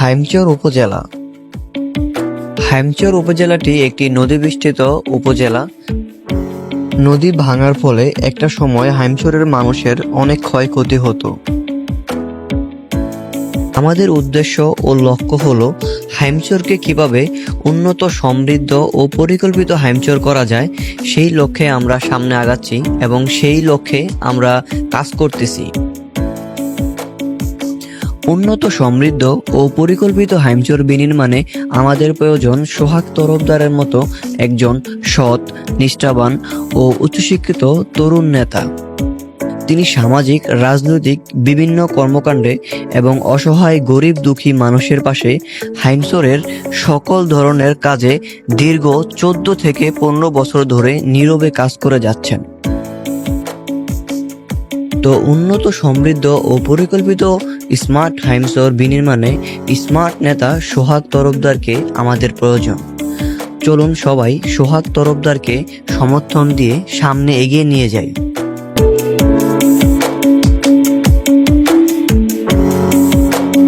হাইমচর উপজেলা। হাইমচর উপজেলাটি একটি নদীবেষ্টিত উপজেলা। নদী ভাঙার ফলে একটা সময় হাইমচরের মানুষের অনেক ক্ষয়ক্ষতি হতো। আমাদের উদ্দেশ্য ও লক্ষ্য হলো হাইমচরকে কীভাবে উন্নত, সমৃদ্ধ ও পরিকল্পিত হাইমচর করা যায়, সেই লক্ষ্যে আমরা সামনে আগাচ্ছি এবং সেই লক্ষ্যে আমরা কাজ করতেছি। উন্নত, সমৃদ্ধ ও পরিকল্পিত হাইমচর বিনির্মাণে আমাদের প্রয়োজন সোহাগ তরফদারের মতো একজন সৎ, নিষ্ঠাবান ও উচ্চশিক্ষিত তরুণ নেতা। তিনি সামাজিক, রাজনৈতিক, বিভিন্ন কর্মকাণ্ডে এবং অসহায়, গরিব, দুঃখী মানুষের পাশে হাইমসরের সকল ধরনের কাজে দীর্ঘ চোদ্দ থেকে পনেরো বছর ধরে নীরবে কাজ করে যাচ্ছেন। উন্নত সমৃদ্ধ ও পরিকল্পিত স্মার্ট হাইমসর বিনির্মাণে স্মার্ট নেতা সোহাগ তরফদারকে আমাদের প্রয়োজন। চলুন সবাই সোহাগ তরফদারকে সমর্থন দিয়ে সামনে এগিয়ে নিয়ে যাই।